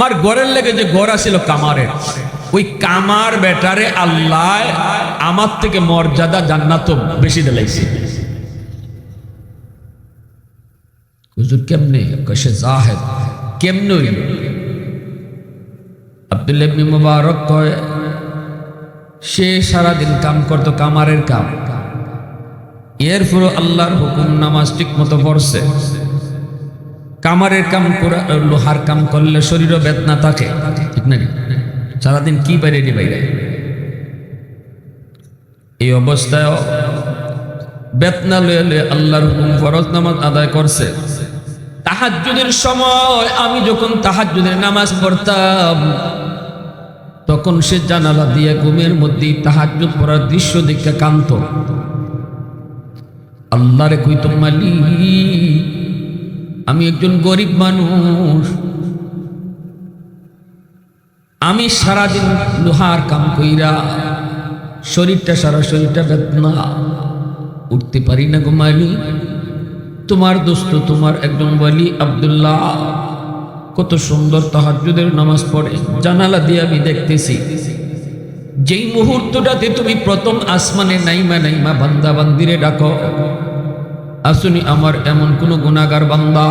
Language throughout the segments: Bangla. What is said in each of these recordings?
আমার গড়ের লেগে যে গড় ছিল কামারের, ওই কামার বেটারে আল্লাহ আমার থেকে মর্যাদা জান্নাত বেশি দিলাইছে। হুজুর কেমনে? কসে জাহেদ। কেমনে হইল? আব্দুল্লাহ ইবনে মুবারক কয়, সে সারাদিন কাম করতো কামারের কাম। এর পর আল্লাহর হুকুম নামাজ ঠিক মতো পড়ছে। কামারের কাম করা লোহার কাম করলে শরীরও বেদনা থাকে। ঠিক না সারাদিন কি বাইরে রে বাইরে? এই অবস্থায় বেতনা লয়ে লয়ে আল্লাহর হুকুম ফরজ নামাজ আদায় করছে। তাহাজ্জুদের সময় আমি যখন তাহাজ্জুদের নামাজ পড়তাম, তখন সে জানালা দিয়ে ঘুমের মধ্যে তাহাজ্জুদ পড়ার দৃশ্য দেখে কান্ত আল্লাহরে কইত মালি আমি একজন গরিব মানুষ। আমি সারাদিন লোহার কাম কইরা শরীরটা সারা শরীরটা বেদনা। উঠতে পারি না গো মালি তোমার দোস্ত, তোমার একজন বলি আব্দুল্লাহ, কত সুন্দর তাহাজ্জুদের নামাজ পড়ে। জানালা দিয়ে আমি দেখতেছি, যেই মুহূর্তটাতে তুমি প্রথম আসমানে নাইমা নাইমা বান্দা বান্দিরে ডাকো। আসুনি আমার এমন কোন গুণাগার বান্দা।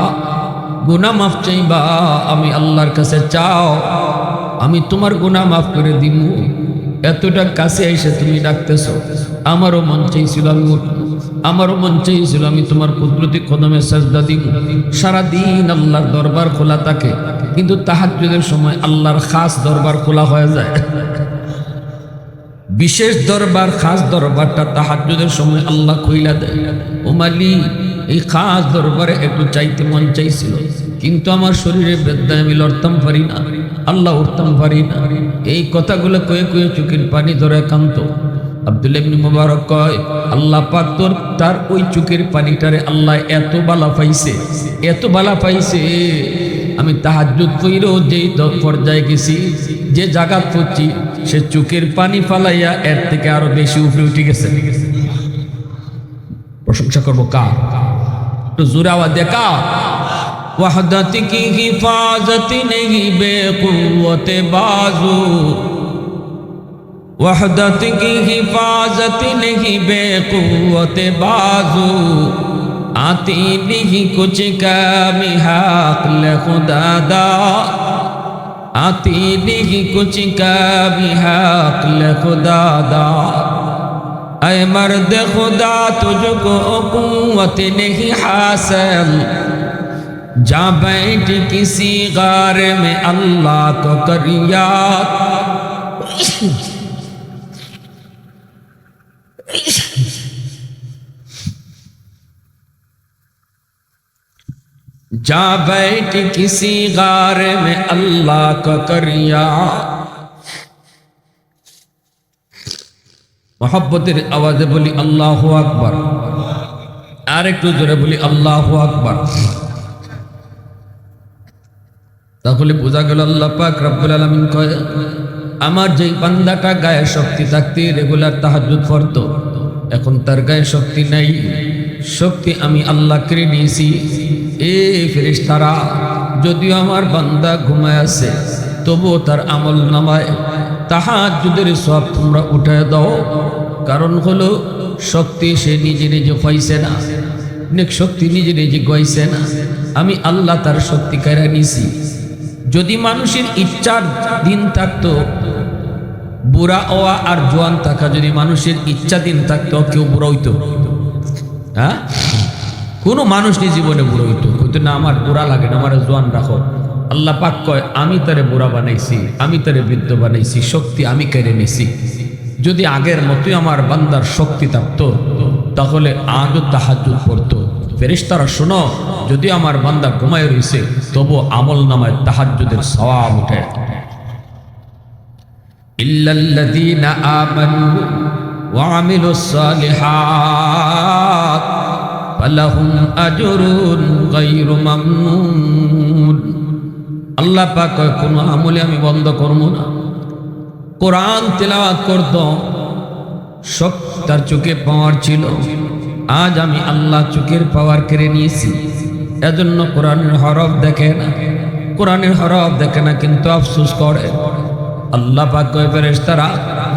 গুনাহ মাফ চাইবা, আমি আল্লাহর কাছে চাও। আমি তোমার গুনাহ মাফ করে দিব এতটা কাছে এসে তুমি ডাকতেছ। আমারও মন চাইছিল আমি। আমারও মন চাইছিল আমি তোমার কুদরতি কদমে সাজদা দিব সারাদিন আল্লাহর দরবার খোলা থাকে, কিন্তু তাহাজ্জুদের সময় আল্লাহর খাস দরবার খোলা হয়ে যায়। বিশেষ দরবার, খাস দরবারটা তাহাজ্জুদের সময় আল্লাহ কইলা দেয়। ও মালি এই খাস দরবারে একটু চাইতে মন চাইছিল। কিন্তু আমার শরীরে বেদনায় আমি লড়তাম পারি না। আল্লাহ উঠতাম পারি না। এই কথাগুলো কয়ে কয়ে চুকির পানি ধরে কান্ত আব্দুল ইবনে মুবারক কয়, আল্লাহ পাক তোর, তার ওই চোখের পানিটারে আল্লাহ এত বালা পাইছে, এত বালা পাইছে। আমি তাহাজ্জুদ কইরও যেই পর্যায়ে গেছি, যে জায়গা পড়ছি সে চোখের পানি ফালাইয়া এর থেকে আরও বেশি উপরে উঠে গেছে প্রশংসা করব কার একটু জোরাওয়া দেখা وحدت کی حفاظت نہیں بے قوت بازو وحدت کی حفاظت نہیں بے قوت بازو آتی نہیں کچھ کمی حق لے خدا دا আতিরিহি কুচিকা বিহাক লে খুদা দা اے مرد خدا تجھ کو قوت نہیں حاصل جا بیٹھ کسی غار میں اللہ کو کر یاد जा बैठ किसी गार में अल्लाह को कर याद মহব্বতের আওয়াজে বলি আল্লাহ আকবার আর একটু জোরে বলি আল্লাহ আকবার তাহলে বোঝা গেল আল্লাহ পাক রব্বুল আলামিন কয় আমার যেই বান্দাটা গায়ে শক্তি থাকতে রেগুলার তাহাজ্জুদ পড়তো এখন তার গায়ে শক্তি নাই শক্তি আমি আল্লাহ কেড়ে নিয়েছি এ ফেরেশতারা, যদিও আমার বান্দা ঘুমায় আছে, তবুও তার আমল নামায়। তাহাজ্জুদের সব তোমরা উঠায় দাও। কারণ হলো, শক্তি সে নিজে নিজে পাইছে না। অনেক শক্তি নিজে নিজে গইছে না। আমি আল্লাহ তার শক্তি কেড়ে নিছি। যদি মানুষের ইচ্ছার দিন থাকতো, বুড়া হওয়া আর জোয়ান থাকা, যদি মানুষের ইচ্ছা দিন থাকতো, কেউ বুড়ো হইতো। হ্যাঁ? কোনো মানুষ নি জীবনে বুড়ো হইতো। কিন্তু না, আমার বুড়া লাগে না, আমার জোয়ান রাখো। আল্লাহ পাক কয়, আমি তারে বুড়া বানাইছি, আমি তারে বৃদ্ধ বানাইছি, শক্তি আমি কেড়ে নিছি। যদি আগের মতোই আমার বান্দার শক্তি থাকতো, তাহলে আজও তাহাজুদ পড়তো। ফেরেশতারা, শোনো, যদি আমার বান্দা ঘুমায় রয়েছে তবু আমল নামায় তাহাজ্জুদের সওয়াব উঠে ইল্লাল্লাযীনা আমানু ওয়া আমিলুস সালিহাত। ফালাহুম আজরুন গায়রু মামনুন আল্লাহ পাক কয় আমলে আমি বন্ধ করব না। কোরআন তেলাওয়াত করত, সব তার চোখে পাওয়ার ছিল। আজ আমি আল্লাহ চোখের পাওয়ার কেড়ে নিয়েছি। এজন্য কোরআনের হরফ দেখে না। কোরআনের হরফ দেখে না, কিন্তু আফসোস করে। আল্লাহ পাক কয়, ফেরেশতারা,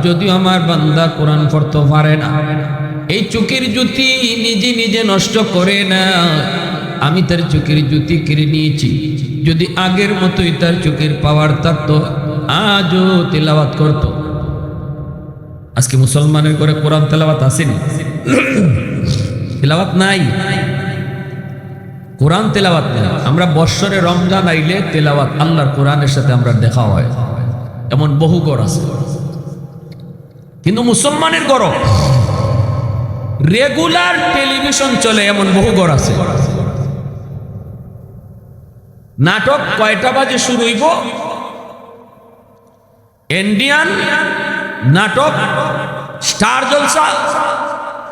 যদিও আমার বান্দা কোরআন পড়তে পারে না এই চুকির জুতি নিজে নিজে নষ্ট করে না। আমি তার চুকির জুতি কিনে নিয়েছি। যদি আগের মতোই তার চুকির পাওয়ার থাকতো, আজও তেলাওয়াত করতো। আজকে মুসলমানের করে কোরআন তেলাওয়াত আসেনি। তেলাওয়াত নাই। কোরআন তেলাওয়াত নাই। আমরা বৎসরে রমজান আইলে তেলাওয়াত আল্লাহর কোরআনের সাথে আমরা দেখা হয়। এমন বহু গড় আছে। কিন্তু মুসলমানের গড় রেগুলার টেলিভিশন চলে, এমন বহু গড় আছে। নাটক কয়টা বাজে শুরু হইব? ইন্ডিয়ান নাটক স্টার জলসা,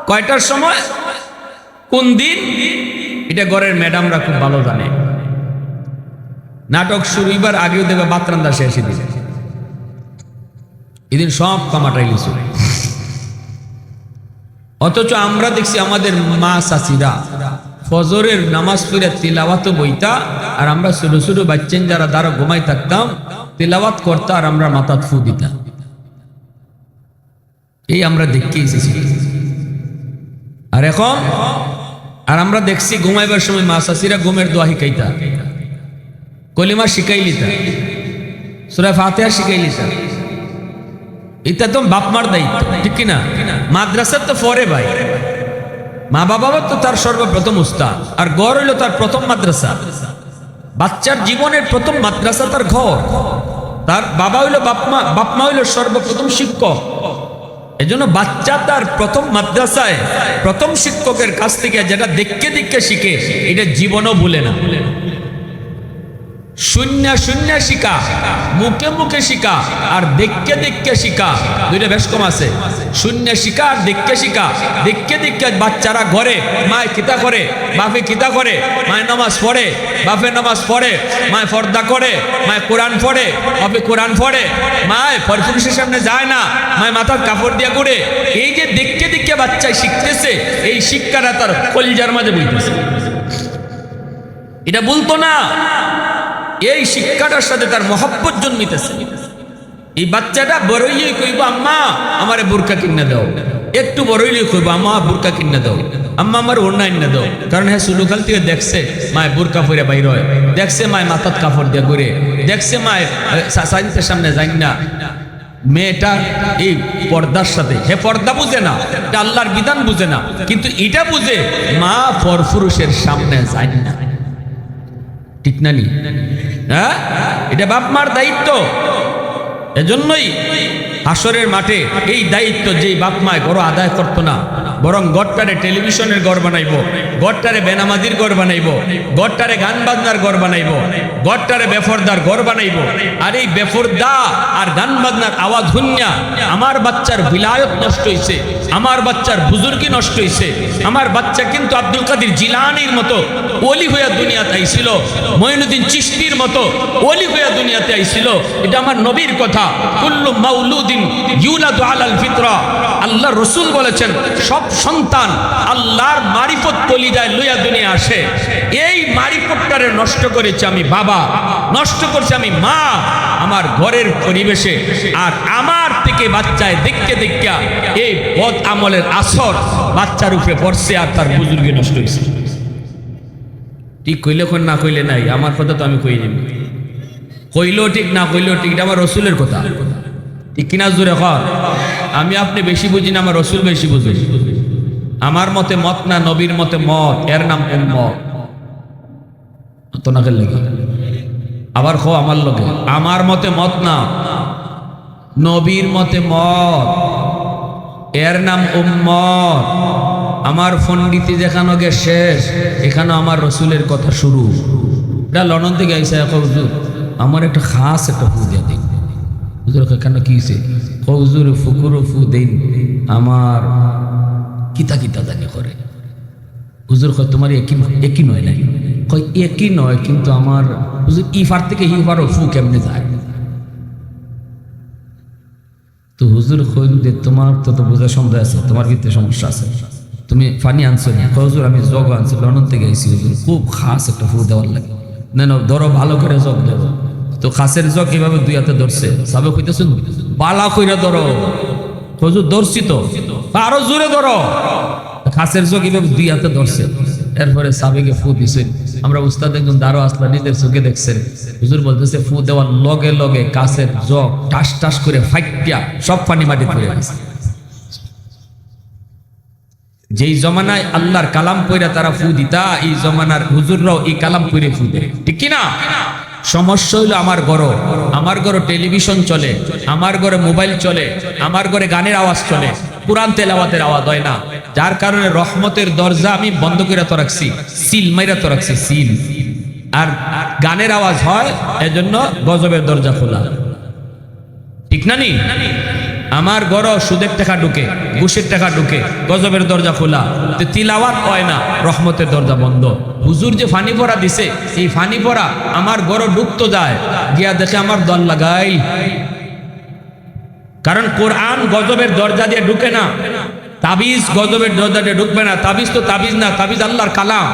কয়টার সময়? কোন দিন? এটা ঘরের ম্যাডামরা খুব ভালো জানে। নাটক শুরু হইবার আগেও দেবে বাতরান্দা শেষে দিবে এদিন সব কামাটাই লিছু অথচ আমরা দেখছি আমাদের মা চাচিরা ফজরের নামাজ পড়ে তিলাওয়াত বইতা, আর আমরা ছোট ছোট বাচ্চেন যারা দ্বারা ঘুমাই থাকতাম, তিলাওয়াত করতা আর আমরা মাথা ফু দিতাম এই আমরা দেখতে এসেছি। আর এখন, আর আমরা দেখছি ঘুমাইবার সময় মা চাচিরা ঘুমের দোয়া শিকাইতা কলিমা শিকাইলিতা সুরা ফাতেহা শিকাইলিতা এটা তো বাপ মার দায়িত্ব, ঠিক কিনা? মাদ্রাসার তো পরে ভাই। মা বাবা তো তার সর্বপ্রথম উস্তাদ, আর গড় হইল তার প্রথম মাদ্রাসা। বাচ্চার জীবনের প্রথম মাদ্রাসা তার ঘর। তার বাবা হইল বাপমা বাপমা হইল সর্বপ্রথম শিক্ষক। এজন্য বাচ্চা তার প্রথম মাদ্রাসায় প্রথম শিক্ষকের কাছ থেকে যেটা দেখকে দেখকে শিখে, এটা জীবনও ভুলে না। শূন্য শূন্য শিকা মুখে মুখে শিকা আর দেখকে দেখকে শিকা দুইটা বেশ কম আছে। শূন্য শিকা আর দেখকে শিকা দেখকে দেখকে বাচ্চারা ঘরে, মায় কিতা করে, বাপে কিতা করে, মায় নামাজ পড়ে, বাপে নামাজ পড়ে, মায় পর্দা করে, মায় কোরআন পড়ে, বাপে কোরআন পড়ে, মায় পরপুরুষের সামনে যায় না, মায় মাথার কাপড় দিয়া করে এই যে দেখকে দেখকে বাচ্চায় শিখতেছে, এই শিক্ষাটা তার কলিজার মাঝে বইতেছে। এটা বলতো না। এই শিক্ষাটার সাথে তার মহব্বত জন্মিতেছে। এই বাচ্চাটা বড়ইয়ে কইব, আম্মা, আমারে বোরকা কিনে দাও। একটু বড়ইলে কইব, আম্মা বোরকা কিনে দাও। আম্মা, আমার ওড়না কিনে দাও। কারণ হ্যাঁ সুলুখাল থেকে দেখছে, মায় বোরকা পরে বাইর হয়। দেখছে মায় মাথাত কাপড় দিয়ে ঘুরে। দেখছে মায় সাইন্সের সামনে যাই না। মেয়েটা এই পর্দার সাথে, হে পর্দা বুঝে না, এটা আল্লাহর বিধান বুঝে না। কিন্তু এটা বুঝে মা পরপুরুষের সামনে যায় না। ঠিক না নি হ্যাঁ? এটা বাপ মার দায়িত্ব। এজন্যই হাসরের মাঠে এই দায়িত্ব যেই বাপ মায় বড় আদায় করতো না, বরং গড়টারে টেলিভিশনের গড় বানাইব। গড়টারে বেনামাদির গড় বানাইব, গড়টারে গান বাজনার গড় বানাইব, গড়টারে বেফরদার গড় বানাইব। আর এই বেফরদা আর গান বাজনার আওয়াজ হুন্যা, আমার বাচ্চার বিলায়ত নষ্ট হইছে, আমার বাচ্চার বুজুর্গি নষ্ট হইছে, আমার বাচ্চা কিন্তু আব্দুল কাদির জিলানির মতো ওলি হইয়া দুনিয়াতে আইছিল, মঈনুদ্দিন চিশতির মতো ওলি হইয়া দুনিয়াতে আইছিল। এটা আমার নবীর কথা, কুল্লু মাউলুদিন ইউলাদু আলাল ফিতরা। আল্লাহ রসুল বলেছেন, সব সন্তান আল্লাহর মারিফত কলিদায় লইয়া দুনিয়া আসে। এই মারিফতটারে নষ্ট করেছে আমি বাবা, নষ্ট করছে আমি মা, আমার ঘরের পরিবেশে। আর আমার থেকে বাচ্চায় দেখতে দেখা এই বদ আমলের আসর বাচ্চার উপরে পড়ছে আর তার বুজুর্গে নষ্ট হয়েছে ঠিক কইলে কোন না কইলে নাই, আমার কথা তো আমি কই নিব কইলেও ঠিক, না কইলেও ঠিক, এটা আমার রসুলের কথা। ঠিক কিনা জোরে কর আমি আপনি বেশি বুঝি না, আমার রসুল বেশি বুঝি। আমার মতে মত না নবীর মতে মত? এর নাম উম্মত তো না খেলে আবার খো আমার লোকে আমার মতে মত না নবীর মতে মত। এর নাম উম্মত। আমার ফন্ডিতি যেখানে গে শেষ এখানে আমার রসুলের কথা শুরু। এটা লন্ডন থেকে আইসা এক হুজুর আমার একটা খাস একটা ফু দিয়ে দিন হুজুর কেন কি হয়েছে কয়, হুজুর ফুকুর ফু দিন আমার কিতা কিতা জানি করে হুজুর কয়, তোমার একই একই নয় নাই? কয় একই নয়, কিন্তু আমার হুজুর ইফার থেকে হিফারও ফু কেমনে যায়? তো হুজুর কইল যে তোমার তো তো বোঝা সম্ভব আছে, তোমার ভিতরে সমস্যা আছে? তুমি ফানি আনছো না? কয়, হুজুর, আমি জগ আনছি, লন্ডন থেকে আইসি হুজুর, খুব খাস একটা ফু দেওয়ার লাগে। না না, ধরো, ভালো করে জগ ধরো তো খাসের জগ এভাবে দুই হাতে ধরছে, সাবেক হইতেছেন? বালা কইরা ধরো। হজুর ধরছি তো আরও জোরে ধরো। খাসের জগ এভাবে দুই হাতে ধরছে। এরপরে সাবেকে ফু দিছেন আমরা উস্তাদ একজন দাঁড়ো আসলা নিজের চোখে দেখছেন। হুজুর বলতেছে, ফু দেওয়ার লগে লগে কাছের জগ টাস টাস করে ফাইটিয়া সব পানি মাটি পড়ে গেছে। যেই জমানায় আল্লাহর কালাম পইরা তারা ফু দিতা, এই জমানার হুজুররাও এই কালাম পইরে ফু দেয়। ঠিক কি না সমস্যা হইল আমার ঘর আমার ঘরে টেলিভিশন চলে, আমার ঘরে মোবাইল চলে, আমার ঘরে গানের আওয়াজ চলে, কোরআন তেলাওয়াতের আওয়াজ হয় না। যার কারণে রহমতের দরজা আমি বন্ধ করে তো রাখছি, সিল মাইরা তো রাখছি, সিল। আর গানের আওয়াজ হয়, এজন্য গজবের দরজা খোলা। ঠিক না নি? আমার ঘর সুদের টাকা ঢুকে, ঘুষের টাকা ঢুকে, গজবের দরজা খোলা। তিলাওয়াত হয় না, রহমতের দরজা বন্ধ। হুজুর যে ফানি পড়া দিছে, এই ফানি পড়া আমার ঘর ঢুকতো যায়। গিয়া দেখে আমার দল লাগাই কারণ কোরআন গজবের দরজা দিয়ে ঢুকে না। তাবিজ গজবের দরজা দিয়ে ঢুকবে না। তাবিজ তো তাবিজ না, তাবিজ আল্লাহর কালাম।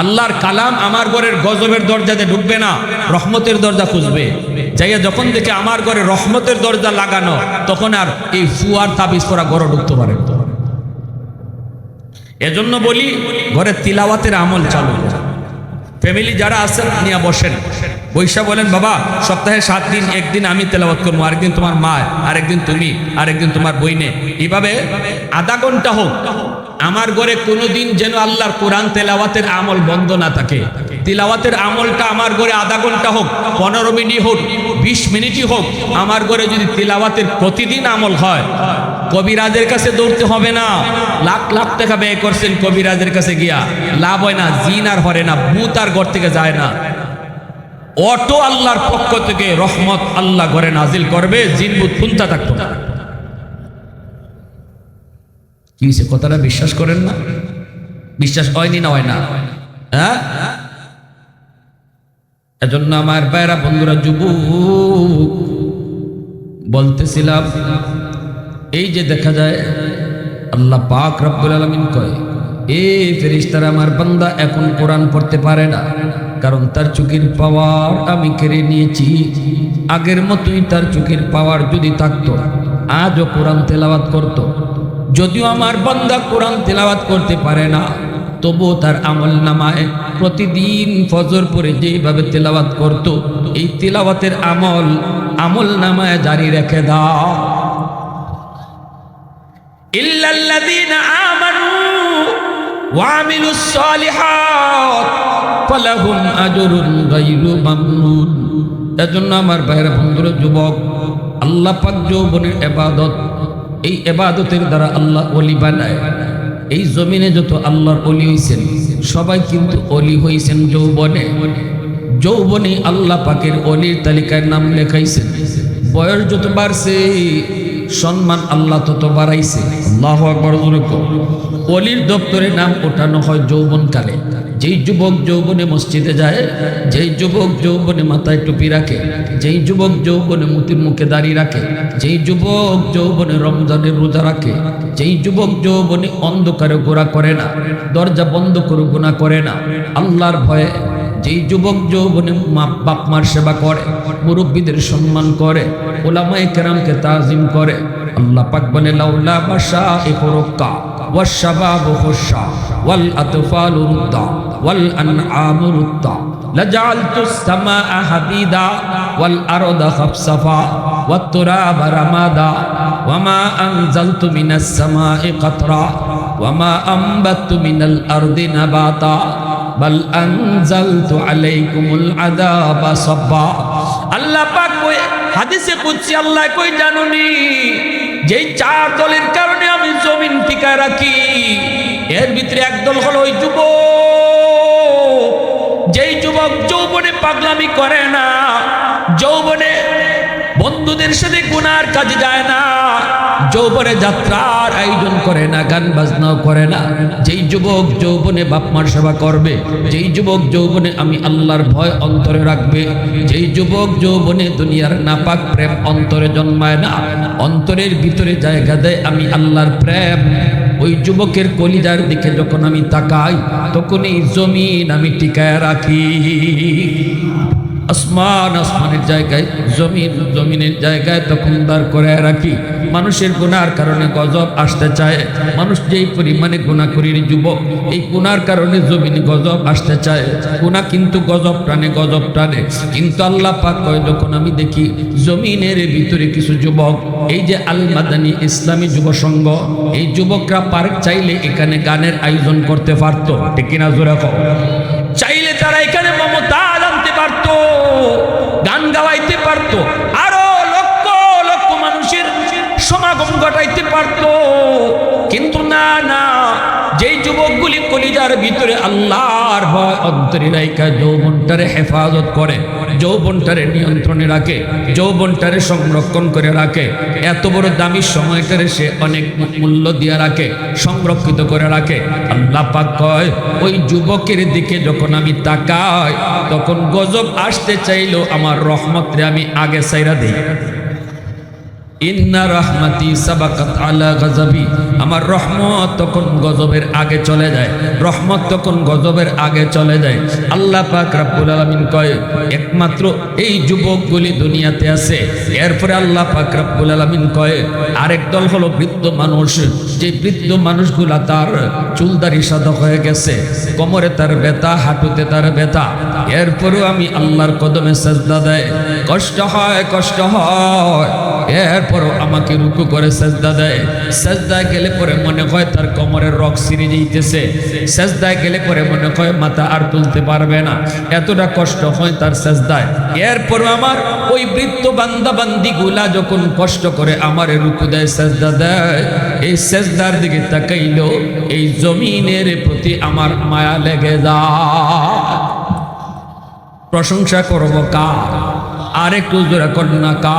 আল্লাহর কালাম আমার ঘরের গজবের দরজাতে ঢুকবে না, রহমতের দরজা খুঁজবে। যাইয়া যখন দেখে আমার ঘরে রহমতের দরজা লাগানো, তখন আর এই ফুয়ার তাবিজ করা ঘরে ঢুকতে পারে এজন্য বলি, ঘরে তিলাওয়াতের আমল চালু। ফ্যামিলি যারা আছেন, নিয়ে বসেন। বৈশা বলেন, বাবা, সপ্তাহে সাত দিন, একদিন আমি তেলাওয়াত করব। আরেকদিন তোমার মা, আরেকদিন তুমি, আরেকদিন তোমার বইনে। এইভাবে আধা ঘণ্টা হোক আমার ঘরে কোনোদিন যেন আল্লাহর কোরআন তেলাওয়াতের আমল বন্ধ না থাকে। তিলাওয়াতের আমলটা আমার ঘরে আধা ঘণ্টা হোক, পনেরো মিনিট হোক, বিশ মিনিটই হোক, আমার ঘরে যদি তিলাওয়াতের প্রতিদিন আমল হয়, কবিরাজের কাছে দৌড়তে হবে না। লাখ লাখ টাকা ব্যয় করছেন কবিরাজের কাছে গিয়া, লাভ হয় না, জিন আর হরে না, ভূত আর ঘর থেকে যায় না। অটো আল্লাহর পক্ষ থেকে রহমত আল্লাহ ঘরে নাজিল করবে, জিন, ভূত, খুনতা থাকতো না। কি কথাটা বিশ্বাস করেন না? বিশ্বাস হয়নি না হয় না? হ্যাঁ? এজন্য আমার বাইরা বন্ধুরা, যুবক, বলতেছিলাম, এই যে দেখা যায়, আল্লাহ পাক রব্বুল আলমিন কয়, এ ফেরিস্তারা আমার বান্দা, এখন কোরআন পড়তে পারে না, কারণ তার চোখের পাওয়ার আমি কেড়ে নিয়েছি। আগের মতোই তার চোখের পাওয়ার যদি থাকতো, আজও কোরআন তেলাওয়াত করত। যদিও আমার বন্দা কোরআন তেলাওয়াত করতে পারে না, তবুও তার আমল নামায় প্রতিদিন ফজর পরে যেইভাবে তেলাওয়াত করত, এই তেলাওয়াতের আমল আমল নামায় জারি রেখে দাও। ইল্লাল্লাযীনা এজন্য আমার ভাইরা বন্ধুর, যুবক আল্লাহ যৌবনের এবাদত এই এবাদতের দ্বারা আল্লাহ অলি বানায়। এই জমিনে যত আল্লাহর অলি হয়েছেন সবাই কিন্তু অলি হয়েছেন যৌবনে। যৌবনে আল্লাহ পাকের অলির তালিকায় নাম লেখাইছেন। বয়স যত বাড়ছে সম্মান আল্লাহ তত বাড়াইছে। আল্লাহ আকবর অলির দপ্তরে নাম ওঠানো হয় যৌবনকালে। যেই যুবক যৌবনে মসজিদে যায়, যেই যুবক যৌবনে মাথায় টুপি রাখে, যেই যুবক যৌবনে মুতির মুখে দাঁড়িয়ে রাখে, যেই যুবক যৌবনে রমজানের রোজা রাখে, যেই যুবক যৌবনে অন্ধকারে গোড়া করে না, দরজা বন্ধ করে গুণা করে না, আল্লাহর ভয়ে যেই যুবক যৌবনে বাপ মার সেবা করে, মুরব্বীদের সম্মান করে ওলামায়ে কেরামকে তাজিম করে আল্লাহ পাক বলে লাউলা বাসা ইফরুক্কা والشباب خشا والأطفال ردا والأنعام ردا لجعلت السماء حديدا والأرض خفصفا والتراب رمادا وما أنزلت من السماء قطرا وما أنبت من الأرض نباتا بل أنزلت عليكم العذاب صبا আল্লাহ পাক কই হাদিসে কুচ্ছি আল্লাহ কই জানুনি যেই চার দলের কারণে আমি জমিন টিকা রাখি, এর ভিতরে একদল হলো ওই যুব যেই যুবক যৌবনে পাগলামি করে না, যৌবনে বন্ধুদের সাথে গুনার কাজে যায় না। যৌবনে যাত্রার আয়োজন করে না, গান বাজনাও করে না। যেই যুবক যৌবনে বাপমার সেবা করবে, যেই যুবক যৌবনে আমি আল্লাহর ভয় অন্তরে রাখবে, যেই যুবক যৌবনে দুনিয়ার নাপাক প্রেম অন্তরে জন্মায় না, অন্তরের ভিতরে জায়গা দেয় আমি আল্লাহর প্রেম। ওই যুবকের কলিজার দিকে যখন আমি তাকাই, তখন এই জমিন আমি টিকায় রাখি। আসমান আসমানের জায়গায়, জমিন জমিনের জায়গায় তখন দাঁড় করে রাখি। মানুষের গুনার কারণে গজব আসতে চায়। মানুষ যেই পরিমাণে গুণা করির যুবক, এই গুনার কারণে জমিনে গজব আসতে চায়। গুণা কিন্তু গজব টানে গজব টানে। কিন্তু আল্লাহ পাক কয়, যখন আমি দেখি জমিনের ভিতরে কিছু যুবক, এই যে আল মাদানী ইসলামী যুব সংঘ, এই যুবকরা পার্ক চাইলে এখানে গানের আয়োজন করতে পারতো। ঠিক কিনা জোরে চাইলে তারা এখানে মমতা গান গাওয়াইতে পারত। আরও লক্ষ লক্ষ মানুষের সমাগম ঘটাইতে পারত। কিন্তু না না যুবকগুলি কলিজার ভিতরে আল্লাহর ভয় অন্তরে রাইকা যৌবনটারে হেফাজত করে, যৌবনটারে নিয়ন্ত্রণে রাখে, যৌবনটারে সংরক্ষণ করে রাখে। এত বড় দামি সময়টারে সে অনেক মূল্য দিয়ে রাখে, সংরক্ষিত করে রাখে। আল্লাহ পাক কয়, ওই যুবকের দিকে যখন আমি তাকাই, তখন গজব আসতে চাইলেও আমার রহমতরে আমি আগে সাইরা দিই। ইন্না রহমাতি সাবাকাত আলা গজবি। আমার রহমত তখন গজবের আগে চলে যায়। রহমত তখন গজবের আগে চলে যায়। আল্লাহ পাক রাব্বুল আলামিন কয়, একমাত্র এই যুবকগুলি দুনিয়াতে আছে। এরপরে আল্লাহ পাক রাব্বুল আলামিন কয়, আরেক দল হলো বৃদ্ধ মানুষ। যে বৃদ্ধ মানুষগুলা তার চুলদারি সাদা হয়ে গেছে। কোমরে তার ব্যথা, হাঁটুতে তার ব্যথা। এরপরেও আমি আল্লাহর কদমে সেজদা দেয়। কষ্ট হয় কষ্ট হয়। এরপরও আমাকে রুকু করে সেজদা দেয়। সেজদায় গেলে পরে মনে হয় তার কোমরের রক সিঁড়ে যেতেছে সেজদায় গেলে পরে মনে হয় মাথা আর তুলতে পারবে না। এতটা কষ্ট হয় তার সেজদায়। এরপরও আমার ওই বৃত্ত বান্দা বান্দি গুলা যখন কষ্ট করে আমার রুকু দেয়, সেজদা দেয়, এই সেজদার দিকে তাকাইল, এই জমিনের প্রতি আমার মায়া লেগে যায়। প্রশংসা করব কা আর একটু জোরে কন্যা কা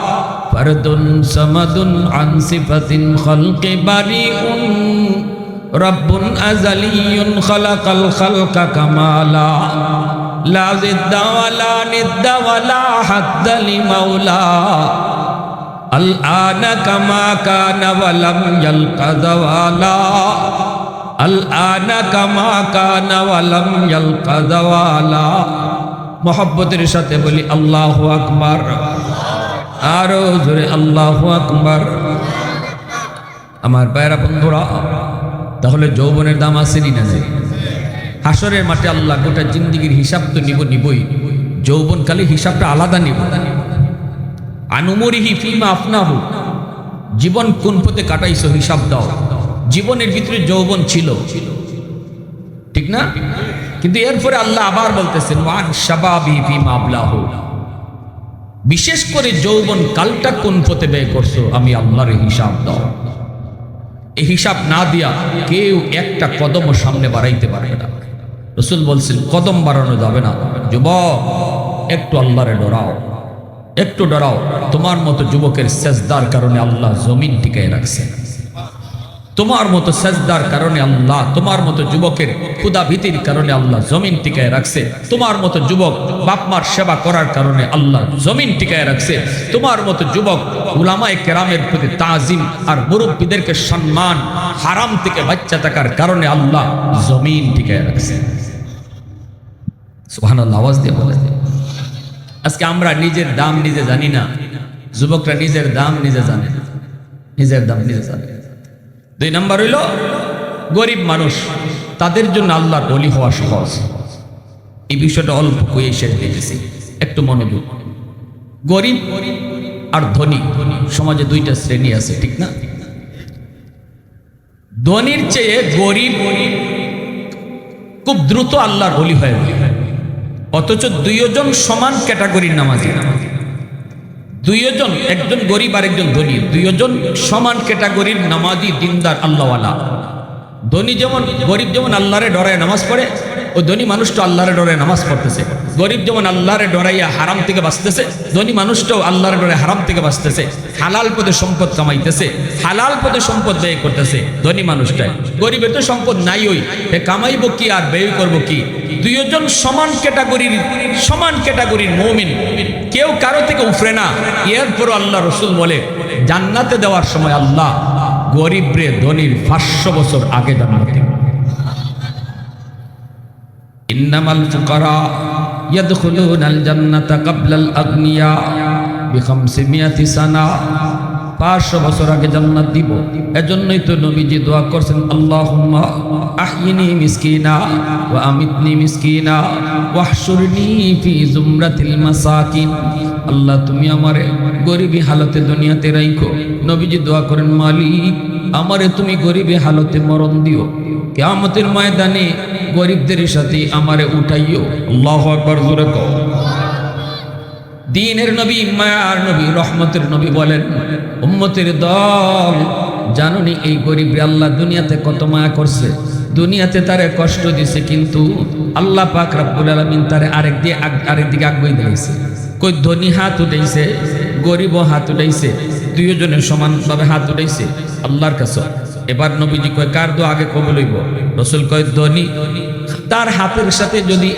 فرد صمد عن صفة خلق بريء رب أزلي خلق الخلق كمالا لا ضد ولا ند ولا حد لمولى الآن كما كان ولم يلق زوالا الآن كما كان ولم يلق زوالا মোহব্বতের সাথে বলি আল্লাহ আকবার আরও জোরে আল্লাহ আকবার। আমার বাইরা বন্ধুরা, তাহলে যৌবনের দাম আসেনি না নেই? হাসরের মাঠে আল্লাহ গোটা জিন্দিগির হিসাব তো নিব নিবই, যৌবনকালে হিসাবটা আলাদা নিব। আনুমরিহি ফিমা আপনাহু জীবন কোন পথে কাটাইছো হিসাব দাও। জীবনের ভিতরে যৌবন ছিল। ঠিক না? কিন্তু এরপরে আল্লাহ আবার বলতেছেন, ওয়ান শাবাবি ফিমা আবলাহু। বিশেষ করে যৌবন কালটা কোন পথে ব্যয় করছ, আমি আল্লাহর হিসাব দাও। এই হিসাব না দিয়া কেউ একটা কদম সামনে বাড়াইতে পারবে না। রসুল বলছেন, কদম বাড়ানো যাবে না। যুবক, একটু আল্লাহরে ডরাও। একটু ডরাও। তোমার মতো যুবকের সেজদার কারণে আল্লাহ জমিন টিকায় রাখছে তোমার মতো সেজদার কারণে আল্লাহ, তোমার মতো যুবকের ক্ষুদা ভীতির কারণে আল্লাহ জমিন টিকায় রাখছে। তোমার মতো যুবক বাপমার সেবা করার কারণে আল্লাহ জমিন টিকায় রাখছে। তোমার মতো যুবক উলামায় কেরামের প্রতি তাজিম আর মুরব্বীদেরকে সম্মান হারাম থেকে বাচ্চা থাকার কারণে আল্লাহ জমিন টিকায় রাখছে। সুবহানাল্লাহ, আওয়াজ দিয়ে বলে আজকে আমরা নিজের দাম নিজে জানি না। যুবকরা নিজের দাম নিজে জানে। নিজের দাম নিজে জানে। দুই নাম্বার হইল গরিব মানুষ, তাদের জন্য আল্লাহর বলি হওয়া সহজ। এই বিষয়টা অল্প কয়ে শেষ দিতেছি একটু মনোযোগ গরিব আর ধনী, সমাজে দুইটা শ্রেণি আছে, ঠিক না? ধনীর চেয়ে গরিব খুব দ্রুত আল্লাহর বলি হয়ে অথচ দুইজন সমান ক্যাটাগরির নামাজি। দুইজন একজন গরিব আর একজন ধনী। দুইজন সমান ক্যাটাগরির নামাজি, দিনদার, আল্লাহওয়ালা। ধনী যেমন, গরিব যেমন আল্লাহরে ডরায় নামাজ পড়ে ওই ধনী মানুষটা আল্লাহরে ডরে নামাজ পড়তেছে। গরিব যেমন আল্লাহরে ডরাইয়া হারাম থেকে বাঁচতেছে, ধনী মানুষটাও আল্লাহরে ডরে হারাম থেকে বাঁচতেছে, হালাল পদে সম্পদ কামাইতেছে, হালাল পদে সম্পদ ব্যয় করতেছে ধনী মানুষটাই। গরিবের তো সম্পদ নাই ওই এ কামাইব কি আর ব্যয় করব কি? দুইজন সমান ক্যাটাগরির সমান ক্যাটাগরির মৌমিন। কেউ কারও থেকে উফরে না। এরপর আল্লাহ রসুল বলে, জান্নাতে দেওয়ার সময় আল্লাহ গরিব রে ধনির পাঁচশো বছর আগে জান্নাতে। ইন্নামাল ফুকারা ইয়াদখুলুনাল জান্নাতা ক্বাবলাল আগনিয়া বিখামসিমিয়াতি সানা। পাঁচশো বছর আগে জান্নাত দিব। এজন্যই তো নবীজি দোয়া করছেন, আল্লাহুম্মা আহিনি মিসকিনা ওয়া আমিতনি মিসকিনা ওয়াহশুরনি ফি জুমরাতিল আল্লাহ, তুমি আমারে গরিবী হালতে দুনিয়াতে রাইখো। নবীজি দোয়া করেন, মালিক, আমারে তুমি গরিবী হালতে মরণ দিও। কিয়ামতের ময়দানে গরিবদের সাথে আমারে উঠাইও। আল্লাহু আকবার, জোরে কও। দিনের নবী, মায়ার নবী, রহমতের নবী বলেন, উম্মতের দল, জাননি এই গরিব আল্লাহ দুনিয়াতে কত মায়া করছে? দুনিয়াতে তারে কষ্ট দিছে, কিন্তু আল্লাহ পাক রাব্বুল আলামিন তারে আরেক দিয়ে আরেক দিকে আগুই দিয়েছে। কই ধনী হাত উঠাইছে গরিব হাত উঠাইছে দুইজনে সমানভাবে হাত উঠাইছে, আল্লাহর কাছে এবার নবীজি কয়, কার দো আগে কবুল হইব? রসুল কয়, ধনী। তার হাতের সাথে যদি